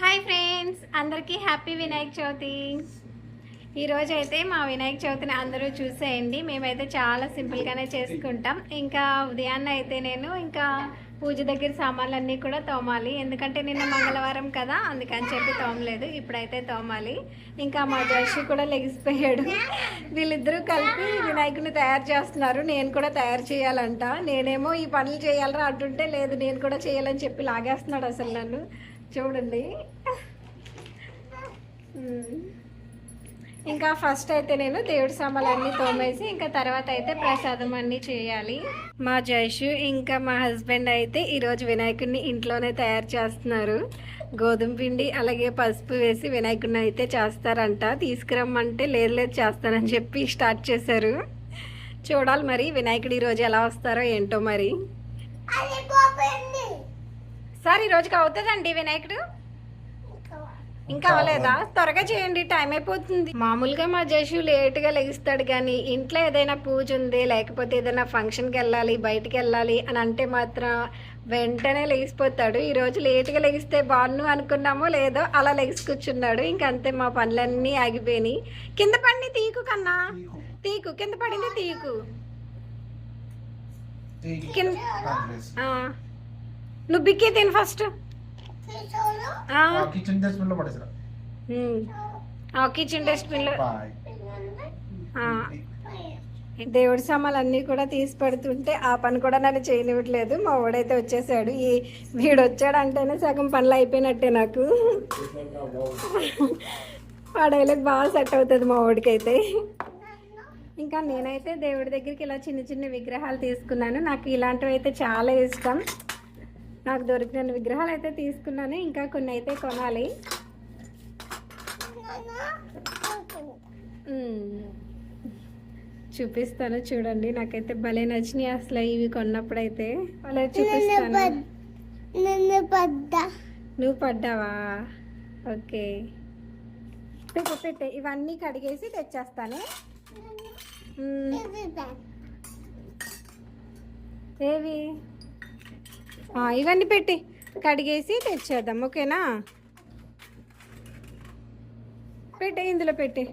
Hi friends అందరికీ happy Vinayaka Chavithi. ఈరోజు అయితే మా వినాయక చవితిని అందరూ చూసేయండి. మేమైతే చాలా సింపుల్గానే చేసుకుంటాం. ఇంకా ఉదయాన్నే అయితే నేను ఇంకా పూజ దగ్గర సామాన్లన్నీ కూడా తోమాలి. ఎందుకంటే నిన్న మంగళవారం కదా అందుకని చెప్పి తోమలేదు. ఇప్పుడైతే తోమాలి. ఇంకా మా జర్షి కూడా లెగిసిపోయాడు. వీళ్ళిద్దరూ కలిపి వినాయకుని తయారు చేస్తున్నారు. నేను కూడా తయారు చేయాలంట. నేనేమో ఈ పనులు చేయాలరా అంటుంటే లేదు నేను కూడా చేయాలని చెప్పి లాగేస్తున్నాడు అసలు నన్ను. చూడండి. ఇంకా ఫస్ట్ అయితే నేను దేవుడి సామాన్లు అన్నీ తోమేసి ఇంకా తర్వాత అయితే ప్రసాదం అన్నీ చేయాలి. మా జైషు ఇంకా మా హస్బెండ్ అయితే ఈరోజు వినాయకుడిని ఇంట్లోనే తయారు చేస్తున్నారు. గోధుమ పిండి అలాగే పసుపు వేసి వినాయకుడిని అయితే చేస్తారంట. తీసుకురమ్మంటే లేదు లేదు చేస్తానని చెప్పి స్టార్ట్ చేశారు. చూడాలి మరి వినాయకుడు ఈరోజు ఎలా వస్తారో ఏంటో మరి. సార్ ఈ రోజుకి అవుతుందండి వినాయకుడు? ఇంకా అవ్వలేదా? త్వరగా చేయండి టైం అయిపోతుంది. మామూలుగా మా జషు లేట్గా లెగిస్తాడు కానీ ఇంట్లో ఏదైనా పూజ ఉంది లేకపోతే ఏదైనా ఫంక్షన్కి వెళ్ళాలి బయటికి వెళ్ళాలి అని అంటే మాత్రం వెంటనే లెగిసిపోతాడు. ఈరోజు లేట్గా లెగిస్తే బాగున్ను అనుకున్నామో లేదో అలా లెగిసి కూర్చున్నాడు. ఇంకంతే మా పనులన్నీ ఆగిపోయినాయి. కింద పడిని తీకు కన్నా. తీకు. కింద పడింది తీకు. కింద. నువ్వు బిక్కి తిను ఫస్ట్. ఆ. కిచెన్ డస్ట్బిన్లో పడేసరా. కిచెన్ డస్ట్బిన్లో బాయ్ దేవుడి సామాన్లు అన్నీ కూడా తీసి పెడుతుంటే ఆ పని కూడా నన్ను చేయనివ్వట్లేదు. మా వాడైతే వచ్చేసాడు. ఈ వీడు వచ్చాడంటేనే సగం పనులు అయిపోయినట్టే నాకు. ఆ డైలాగ్ బాగా సెట్ అవుతుంది మా వాడికైతే. ఇంకా నేనైతే దేవుడి దగ్గరికి ఇలా చిన్న చిన్న విగ్రహాలు తీసుకున్నాను. నాకు ఇలాంటివి అయితే చాలా ఇష్టం. నాకు దొరికిన విగ్రహాలు అయితే తీసుకున్నాను. ఇంకా కొన్ని అయితే కొనాలి. చూపిస్తాను చూడండి. నాకైతే భలే నచ్చినాయి అసలు ఇవి కొన్నప్పుడైతే. భలే చూపిస్తాను. నువ్వు పడ్డావా? ఓకే. పెట్టు పెట్టే. ఇవన్నీ కడిగేసి తెచ్చేస్తాను. ఏవి? ఇవన్నీ పెట్టి కడిగేసి తెచ్చేద్దాం ఓకేనా? పెట్టే ఇందులో పెట్టి.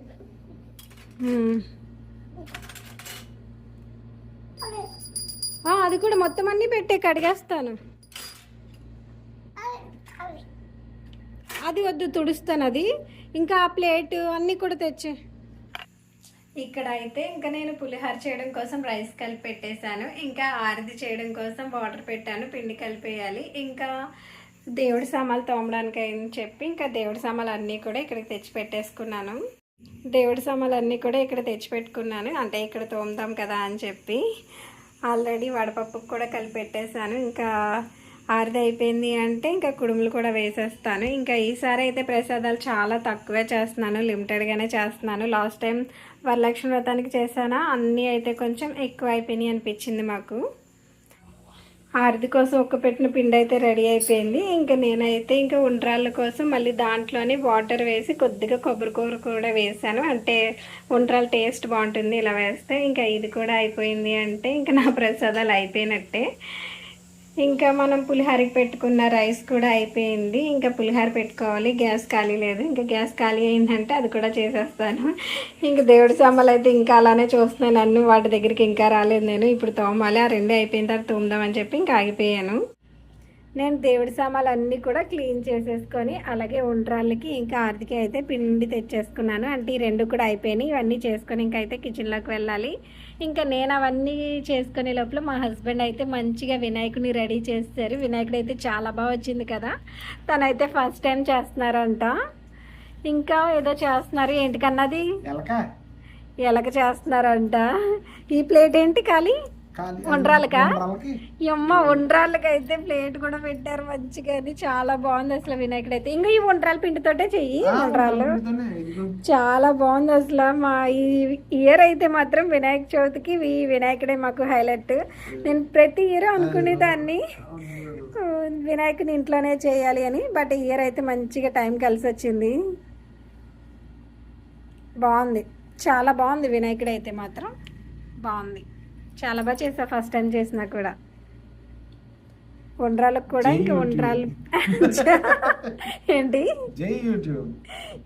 అది కూడా మొత్తం అన్నీ పెట్టే కడిగేస్తాను. అది వద్దు తుడుస్తాను అది. ఇంకా ఆ ప్లేట్ అన్నీ కూడా తెచ్చే. ఇక్కడ అయితే ఇంకా నేను పులిహోర చేయడం కోసం రైస్ కలిపి పెట్టేశాను ఇంకా ఆరది చేయడం కోసం వాటర్ పెట్టాను పిండి కలిపేయాలి. ఇంకా దేవుడి సామాన్లు తోమడానికి అని చెప్పి ఇంకా దేవుడి సామాన్లు అన్నీ కూడా ఇక్కడికి తెచ్చి పెట్టేసుకున్నాను దేవుడి సామాలు అన్నీ కూడా ఇక్కడ తెచ్చిపెట్టుకున్నాను. అంటే ఇక్కడ తోముతాం కదా అని చెప్పి ఆల్రెడీ వడపప్పుకు కూడా కలిపి పెట్టేశాను ఇంకా ఆరిది అయిపోయింది అంటే ఇంకా కుడుములు కూడా వేసేస్తాను. ఇంకా ఈసారి అయితే ప్రసాదాలు చాలా తక్కువే చేస్తున్నాను. లిమిటెడ్గానే చేస్తున్నాను. లాస్ట్ టైం వరలక్ష్మి వ్రతానికి చేశానా? అన్నీ అయితే కొంచెం ఎక్కువ అయిపోయినాయి అనిపించింది మాకు. ఆరిది కోసం ఒక్క పెట్టిన పిండి అయితే రెడీ అయిపోయింది. ఇంకా నేనైతే ఇంకా ఉండ్రాళ్ళ కోసం మళ్ళీ దాంట్లోనే వాటర్ వేసి కొద్దిగా కొబ్బరి కూర కూడా వేసాను అంటే ఉండ్రాల టేస్ట్ బాగుంటుంది ఇలా వేస్తే. ఇంకా ఇది కూడా అయిపోయింది అంటే ఇంకా నా ప్రసాదాలు అయిపోయినట్టే. ఇంకా మనం పులిహోరకి పెట్టుకున్న రైస్ కూడా అయిపోయింది. ఇంకా పులిహోర పెట్టుకోవాలి. గ్యాస్ ఖాళీ లేదు. ఇంకా గ్యాస్ ఖాళీ అయిందంటే అది కూడా చేసేస్తాను. ఇంకా దేవుడి సామాన్లు అయితే ఇంకా అలానే చూస్తున్నాను. అన్ని వాటి దగ్గరికి ఇంకా రాలేదు నేను. ఇప్పుడు తోమాలి. ఆ రెండు అయిపోయిన తర్వాత తోమదామని చెప్పి ఇంకా ఆగిపోయాను. నేను దేవుడి సామాన్లు అన్నీ కూడా క్లీన్ చేసేసుకొని అలాగే ఉండ్రాళ్ళకి ఇంకా ఆర్థిక అయితే పిండి తెచ్చేసుకున్నాను. అంటే ఈ రెండు కూడా అయిపోయినాయి. ఇవన్నీ చేసుకొని ఇంకా అయితే కిచెన్లోకి వెళ్ళాలి. ఇంకా నేను అవన్నీ చేసుకునే లోపల మా హస్బెండ్ అయితే మంచిగా వినాయకుడిని రెడీ చేస్తారు వినాయకుడు అయితే చాలా బాగా వచ్చింది కదా. తనైతే ఫస్ట్ టైం చేస్తున్నారంట. ఇంకా ఏదో చేస్తున్నారు. ఏంటికన్నది ఎలక చేస్తున్నారంట. ఈ ప్లేట్ ఏంటి ఖాళీ? అమ్మ ఉండ్రాళ్ళకి? అయితే ప్లేట్ కూడా పెట్టారు మంచిగా అది చాలా బాగుంది అసలు వినాయకుడు అయితే ఇంకా ఈ ఉండ్రాల పిండితోటే చెయ్యి ఇదిగో. చాలా బాగుంది అసలు. మా ఈ ఇయర్ అయితే మాత్రం వినాయక చవితికి ఈ వినాయకుడే మాకు హైలైట్. నేను ప్రతి ఇయర్ అనుకునేదాన్ని. వినాయకుని ఇంట్లోనే చేయాలి అని బట్ ఇయర్ అయితే మంచిగా టైం కలిసి వచ్చింది. బాగుంది. చాలా బాగుంది వినాయకుడు అయితే మాత్రం. బాగుంది. చాలా బాగా చేసా ఫస్ట్ టైం చేసినా కూడా. ఉండ్రాలకు కూడా ఇంకా. ఉండ్రాలు ఏంటి? జై యూట్యూబ్.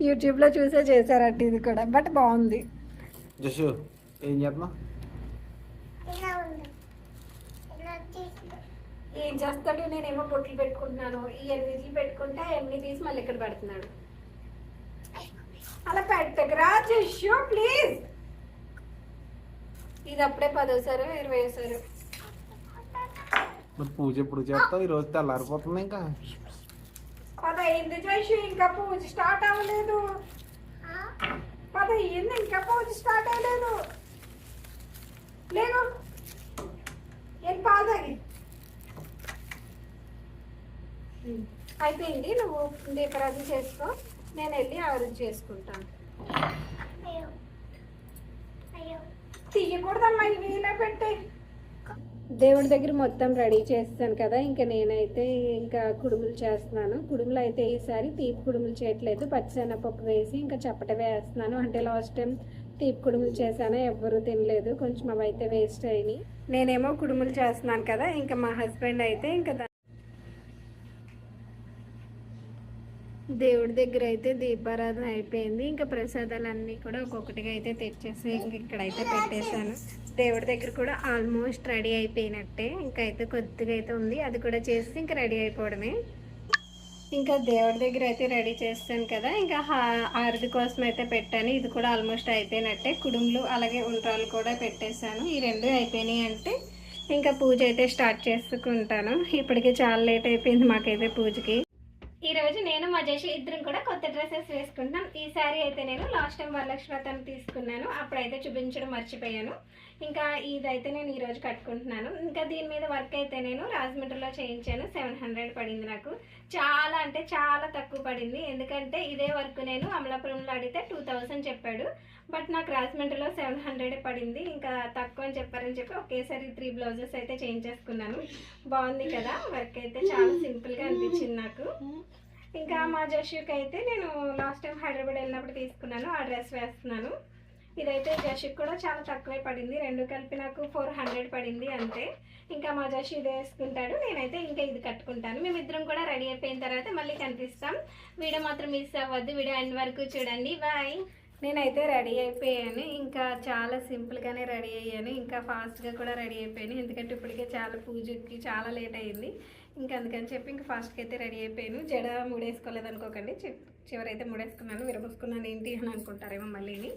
యూట్యూబ్లో చూసే చేశారట ఇది కూడా బట్ బాగుంది. జషు ఏం ఏం చేస్తాడు? నేనేమో బొట్లు పెట్టుకుంటున్నాను. ఈ ఎనిమిది పెట్టుకుంటే ఎనిమిది తీసి మళ్ళీ ఇక్కడ పెడుతున్నాడు. అలా పెట్టకరా జషు ప్లీజ్. ఇది అప్పుడే పదోసారు ఇరవై సారు మరి పూజ ఎప్పుడు చేస్తావు? ఈ రోజు తెల్లారిపోతుంది ఇంకా. పదహైదు జషు ఇంకా పూజ స్టార్ట్ అవ్వలేదు. పదహైదు ఇంకా పూజ స్టార్ట్ అవ్వలేదు. లేదు ఏం పాలు తాగి అయిపోయింది నువ్వు దీపరాజు చేసుకో. నేను వెళ్ళి ఆవిడ చేసుకుంటాను అయ్యో అయ్యో తీయకూడదమ్మా ఇవి ఇలా పెట్టే. దేవుడి దగ్గర మొత్తం రెడీ చేస్తాను కదా ఇంకా నేనైతే ఇంకా కుడుములు చేస్తున్నాను. కుడుములు అయితే ఈసారి తీపి కుడుములు చేయట్లేదు. పచ్చిశనగపప్పు వేసి ఇంకా చప్పట వేస్తున్నాను. అంటే లాస్ట్ టైం తీపి కుడుములు చేశాను ఎవ్వరూ తినలేదు. కొంచెం అవి అయితే వేస్ట్ అయినాయి. నేనేమో కుడుములు చేస్తున్నాను కదా ఇంకా మా హస్బెండ్ అయితే ఇంకా దేవుడి దగ్గర అయితే దీపారాధన అయిపోయింది. ఇంకా ప్రసాదాలన్నీ కూడా ఒక్కొక్కటిగా అయితే తెచ్చేసి ఇంక ఇక్కడైతే పెట్టేశాను. దేవుడి దగ్గర కూడా ఆల్మోస్ట్ రెడీ అయిపోయినట్టే. ఇంకా అయితే కొద్దిగా అయితే ఉంది. అది కూడా చేసి ఇంకా రెడీ అయిపోవడమే. ఇంకా దేవుడి దగ్గర అయితే రెడీ చేస్తాను కదా. ఇంకా హా- కోసం అయితే పెట్టాను. ఇది కూడా ఆల్మోస్ట్ అయిపోయినట్టే. కుడుములు అలాగే ఉండ్రాలు కూడా పెట్టేశాను. ఈ రెండు అయిపోయినాయి అంటే ఇంకా పూజ అయితే స్టార్ట్ చేసుకుంటాను. ఇప్పటికే చాలా లేట్ అయిపోయింది మాకైతే పూజకి. ఈరోజు నేను మా జేషి ఇద్దరం కూడా కొత్త డ్రెస్సెస్ వేసుకుంటాం ఈ శారీ అయితే నేను లాస్ట్ టైం వరలక్ష్మి వ్రతానికి తీసుకున్నాను. అప్పుడైతే చూపించడం మర్చిపోయాను. ఇంకా ఇదైతే నేను ఈరోజు కట్టుకుంటున్నాను. ఇంకా దీని మీద వర్క్ అయితే నేను రాజమండ్రిలో చేయించాను. సెవెన్ హండ్రెడ్ పడింది నాకు. చాలా అంటే చాలా తక్కువ పడింది. ఎందుకంటే ఇదే వర్క్ నేను అమలాపురంలో అడిగితే టూ థౌసండ్ చెప్పాడు. బట్ నాకు రాజమండ్రిలో సెవెన్ హండ్రెడ్ పడింది. ఇంకా తక్కువ అని చెప్పారని చెప్పి ఒకేసారి త్రీ బ్లౌజెస్ అయితే చేయించేసుకున్నాను. బాగుంది కదా? వర్క్ అయితే చాలా సింపుల్గా అనిపించింది నాకు. ఇంకా మా జషుకి అయితే నేను లాస్ట్ టైం హైదరాబాద్ వెళ్ళినప్పుడు తీసుకున్నాను ఆ డ్రెస్ వేస్తున్నాను. ఇదైతే జషుకి కూడా చాలా తక్కువే పడింది రెండు కలిపి నాకు ఫోర్ హండ్రెడ్ పడింది అంతే. ఇంకా మా జషు ఇది వేసుకుంటాడు నేనైతే ఇంకా ఇది కట్టుకుంటాను. మేమిద్దరం కూడా రెడీ అయిపోయిన తర్వాత మళ్ళీ కనిపిస్తాం. వీడియో మాత్రం మిస్ అవ్వద్దు వీడియో ఎండ్ వరకు చూడండి బాయ్. నేనైతే రెడీ అయిపోయాను ఇంకా చాలా సింపుల్గానే రెడీ అయ్యాను ఇంకా ఫాస్ట్గా కూడా రెడీ అయిపోయాను ఎందుకంటే ఇప్పటికే చాలా పూజకి చాలా లేట్ అయింది. ఇంకా అందుకని చెప్పి ఇంకా ఫాస్ట్గా అయితే రెడీ అయిపోయాను. జడ ముడేసుకోలేదు అనుకోకండి చివరైతే ముడేసుకున్నాను. విరమూసుకున్నాను ఏంటి అని అనుకుంటారేమో మళ్ళీని.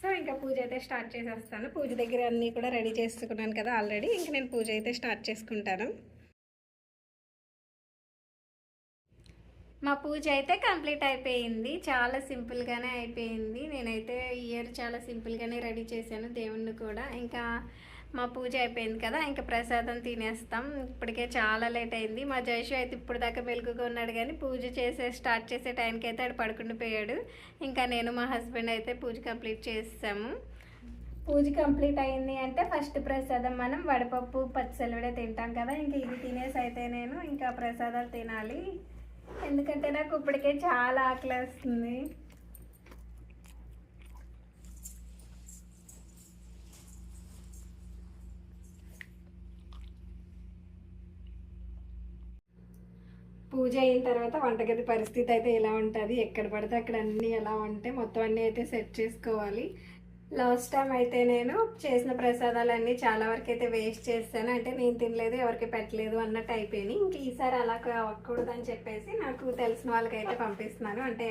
సో ఇంకా పూజ అయితే స్టార్ట్ చేసేస్తాను. పూజ దగ్గర అన్నీ కూడా రెడీ చేసుకున్నాను కదా ఆల్రెడీ. ఇంకా నేను పూజ అయితే స్టార్ట్ చేసుకుంటాను. మా పూజ అయితే కంప్లీట్ అయిపోయింది. చాలా సింపుల్గానే అయిపోయింది. నేనైతే ఇయర్ చాలా సింపుల్గానే రెడీ చేశాను దేవుణ్ణి కూడా. ఇంకా మా పూజ అయిపోయింది కదా ఇంకా ప్రసాదం తినేస్తాం. ఇప్పటికే చాలా లేట్ అయింది. మా జైషు అయితే ఇప్పుడు దాకా మెలుగుగా ఉన్నాడు కానీ పూజ చేసే స్టార్ట్ చేసే టైంకి అయితే ఆడు పడుకుండిపోయాడు ఇంకా నేను మా హస్బెండ్ అయితే పూజ కంప్లీట్ చేసాము పూజ కంప్లీట్ అయింది అంటే ఫస్ట్ ప్రసాదం మనం వడపప్పు పచ్చలవిడే తింటాం కదా. ఇంకా ఇది తినేసి అయితే నేను ఇంకా ప్రసాదాలు తినాలి. ఎందుకంటే నాకు ఇప్పటికే చాలా ఆకలి వస్తుంది. పూజ అయిన తర్వాత వంటగది పరిస్థితి అయితే ఎలా ఉంటుంది ఎక్కడ పడితే అక్కడ అన్నీ ఎలా ఉంటే మొత్తం అన్నీ అయితే సెట్ చేసుకోవాలి. లాస్ట్ టైం అయితే నేను చేసిన ప్రసాదాలన్నీ చాలా వరకు అయితే వేస్ట్ చేస్తాను అంటే నేను తినలేదు ఎవరికి పెట్టలేదు అన్నట్టు అయిపోయినాయి ఇంక ఈసారి అలా అవ్వకూడదు అని చెప్పేసి నాకు తెలిసిన వాళ్ళకైతే పంపిస్తున్నాను. అంటే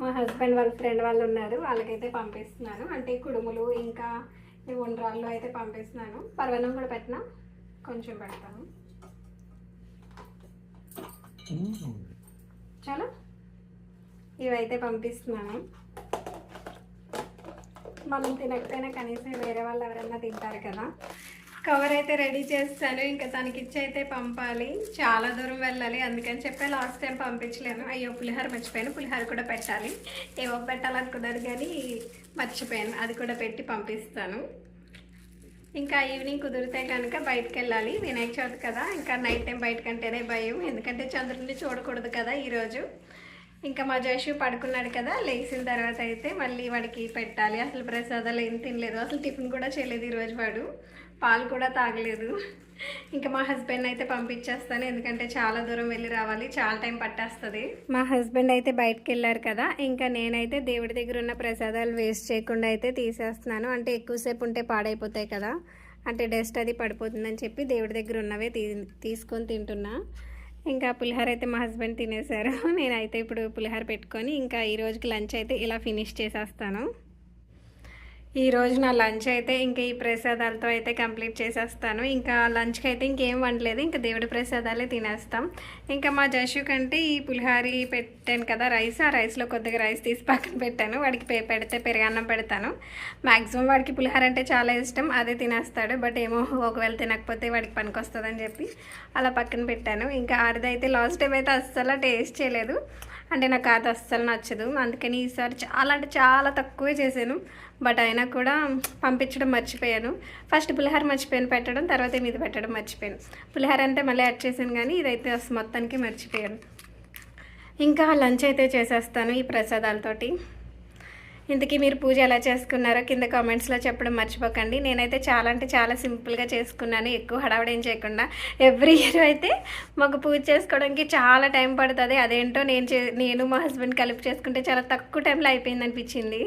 మా హస్బెండ్ వాళ్ళ ఫ్రెండ్ వాళ్ళు ఉన్నారు వాళ్ళకైతే పంపిస్తున్నాను. అంటే కుడుములు ఇంకా ఉండ్రాళ్ళు అయితే పంపిస్తున్నాను. పర్వణం కూడా పెట్టినా? కొంచెం పెడతాను. చాలా. ఇవైతే పంపిస్తున్నాను. మనం తినకపోయినా కనీసం వేరే వాళ్ళు ఎవరైనా తింటారు కదా. కవర్ అయితే రెడీ చేస్తాను. ఇంకా తనకి ఇచ్చి అయితే పంపాలి. చాలా దూరం వెళ్ళాలి. అందుకని చెప్పి లాస్ట్ టైం పంపించలేను. అయ్యో పులిహోర మర్చిపోయాను. పులిహోర కూడా పెట్టాలి. ఏవో పెట్టాలనుకున్నారు కానీ మర్చిపోయాను. అది కూడా పెట్టి పంపిస్తాను. ఇంకా ఈవినింగ్ కుదిరితే కనుక బయటకు వెళ్ళాలి వినాయక చవితి కదా ఇంకా నైట్ టైం బయటకంటేనే భయం. ఎందుకంటే చంద్రుడిని చూడకూడదు కదా ఈరోజు. ఇంకా మా జోషు పడుకున్నాడు కదా లేచిన తర్వాత అయితే మళ్ళీ వాడికి పెట్టాలి. అసలు ప్రసాదాలు ఏం తినలేదు. అసలు టిఫిన్ కూడా చేయలేదు ఈరోజు వాడు. పాలు కూడా తాగలేదు. ఇంకా మా హస్బెండ్ అయితే పంపించేస్తాను ఎందుకంటే చాలా దూరం వెళ్ళి రావాలి చాలా టైం పట్టేస్తుంది. మా హస్బెండ్ అయితే బయటకు వెళ్ళారు కదా ఇంకా నేనైతే దేవుడి దగ్గర ఉన్న ప్రసాదాలు వేస్ట్ చేయకుండా అయితే తీసేస్తున్నాను. అంటే ఎక్కువసేపు ఉంటే పాడైపోతాయి కదా అంటే డస్ట్ అది పడిపోతుందని చెప్పి దేవుడి దగ్గర ఉన్నవే తీ తీసుకొని తింటున్నా. ఇంకా పులిహోర అయితే మా హస్బెండ్ తినేశారు. నేనైతే ఇప్పుడు పులిహోర పెట్టుకొని ఇంకా ఈరోజుకి లంచ్ అయితే ఇలా ఫినిష్ చేసేస్తాను. ఈరోజు నా లంచ్ అయితే ఇంకా ఈ ప్రసాదాలతో అయితే కంప్లీట్ చేసేస్తాను. ఇంకా లంచ్కి అయితే ఇంకేం వండలేదు. ఇంకా దేవుడి ప్రసాదాలే తినేస్తాం. ఇంకా మా జషు కంటే ఈ పులిహారి పెట్టాను కదా రైస్. ఆ రైస్లో కొద్దిగా రైస్ తీసి పక్కన పెట్టాను. వాడికి పే పెడితే పెరుగన్నం పెడతాను. మ్యాక్సిమం వాడికి పులిహార అంటే చాలా ఇష్టం. అదే తినేస్తాడు. బట్ ఏమో ఒకవేళ తినకపోతే వాడికి పనికి వస్తుందని చెప్పి అలా పక్కన పెట్టాను. ఇంకా ఆరిదైతే లాస్ట్ టైం అయితే అస్సలు టేస్ట్ చేయలేదు. అంటే నాకు అది అస్సలు నచ్చదు. అందుకని ఈసారి చాలా అంటే చాలా తక్కువే చేశాను. బట్ అయినా కూడా పంపించడం మర్చిపోయాను. ఫస్ట్ పులిహార మర్చిపోయాను పెట్టడం తర్వాత మీద పెట్టడం మర్చిపోయాను. పులిహార అంటే మళ్ళీ యాడ్ చేశాను కానీ ఇదైతే అసలు మొత్తానికి మర్చిపోయాను. ఇంకా లంచ్ అయితే చేసేస్తాను ఈ ప్రసాదాలతోటి. ఇంతకీ మీరు పూజ ఎలా చేసుకున్నారో కింద కామెంట్స్లో చెప్పడం మర్చిపోకండి. నేనైతే చాలా అంటే చాలా సింపుల్గా చేసుకున్నాను. ఎక్కువ హడావడేం ఏం చేయకుండా ఎవ్రీ ఇయర్ అయితే మాకు పూజ చేసుకోవడానికి చాలా టైం పడుతుంది. అదేంటో నేను చే నేను మా హస్బెండ్ కలిపి చేసుకుంటే చాలా తక్కువ టైంలో అయిపోయింది అనిపించింది.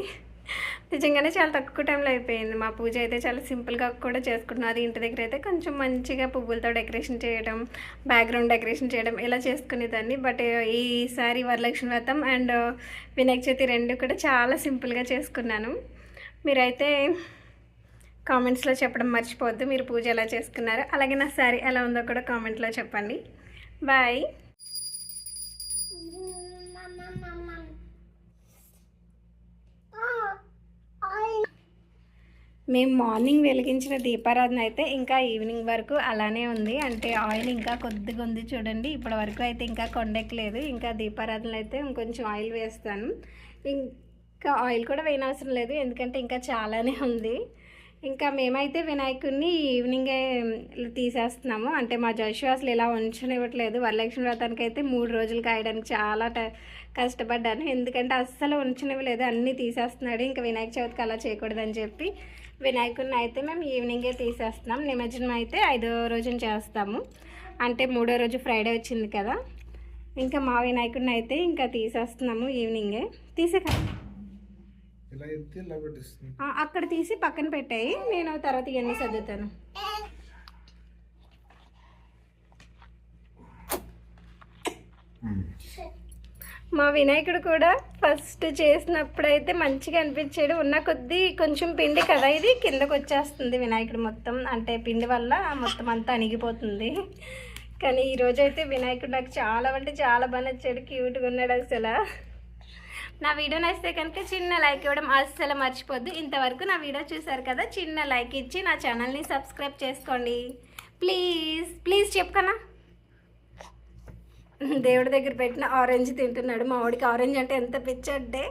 నిజంగానే చాలా తక్కువ టైంలో అయిపోయింది. మా పూజ అయితే చాలా సింపుల్గా కూడా చేసుకుంటున్నాం. అది ఇంటి దగ్గర అయితే కొంచెం మంచిగా పువ్వులతో డెకరేషన్ చేయడం బ్యాక్గ్రౌండ్ డెకరేషన్ చేయడం ఇలా చేసుకునేదాన్ని. బట్ ఈసారి వరలక్ష్మి వ్రతం అండ్ వినాయక చవితి రెండు కూడా చాలా సింపుల్గా చేసుకున్నాను. మీరైతే కామెంట్స్లో చెప్పడం మర్చిపోవద్దు. మీరు పూజ ఎలా చేసుకున్నారు అలాగే నా శారీ ఎలా ఉందో కూడా కామెంట్లో చెప్పండి. బాయ్. మేము మార్నింగ్ వెలిగించిన దీపారాధన అయితే ఇంకా ఈవినింగ్ వరకు అలానే ఉంది. అంటే ఆయిల్ ఇంకా కొద్దిగా ఉంది చూడండి. ఇప్పటి వరకు అయితే ఇంకా కొండెక్కలేదు. ఇంకా దీపారాధన అయితే ఇంకొంచెం ఆయిల్ వేస్తాను. ఇంకా ఆయిల్ కూడా వేయనవసరం లేదు. ఎందుకంటే ఇంకా చాలానే ఉంది. ఇంకా మేమైతే వినాయకుడిని ఈవినింగే తీసేస్తున్నాము. అంటే మా జోషు అసలు ఇలా ఉంచనివ్వట్లేదు. వరలక్ష్మి వ్రతానికి అయితే మూడు రోజులు కాయడానికి చాలా ట కష్టపడ్డాను. ఎందుకంటే అస్సలు ఉంచనివ్వలేదు. అన్నీ తీసేస్తున్నాడు. ఇంకా వినాయక చవితికి అలా చేయకూడదని చెప్పి వినాయకుడిని అయితే మేము ఈవినింగే తీసేస్తున్నాం. నిమజ్జనం అయితే ఐదో రోజున చేస్తాము. అంటే మూడో రోజు ఫ్రైడే వచ్చింది కదా. ఇంకా మా వినాయకుడిని అయితే ఇంకా తీసేస్తున్నాము ఈవినింగే. తీసే పెట్టిస్తుంది. అక్కడ తీసి పక్కన పెట్టాయి. నేను తర్వాత ఇవన్నీ చదువుతాను మా వినాయకుడు కూడా ఫస్ట్ చేసినప్పుడైతే మంచిగా అనిపించాడు ఉన్న కొద్దీ కొంచెం పిండి కదా ఇది కిందకు వచ్చేస్తుంది వినాయకుడు మొత్తం. అంటే పిండి వల్ల మొత్తం అంతా అణిగిపోతుంది. కానీ ఈరోజు అయితే వినాయకుడు నాకు చాలా అంటే చాలా బాగా నచ్చాడు. క్యూట్గా ఉన్నాడు అసలు. నా వీడియో నచ్చితే కనుక చిన్న లైక్ ఇవ్వడం అస్సలు మర్చిపోద్దు. ఇంతవరకు నా వీడియో చూసారు కదా చిన్న లైక్ ఇచ్చి నా ఛానల్ని సబ్స్క్రైబ్ చేసుకోండి. ప్లీజ్ ప్లీజ్ చెప్పకనా దేవుడి దగ్గర పెట్టిన ఆరెంజ్ తింటున్నాడు. మా వాడికి ఆరెంజ్ అంటే ఎంత పిచ్చి అంటే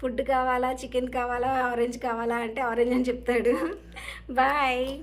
ఫుడ్ కావాలా చికెన్ కావాలా ఆరెంజ్ కావాలా అంటే ఆరెంజ్ అని చెప్తాడు. బాయ్.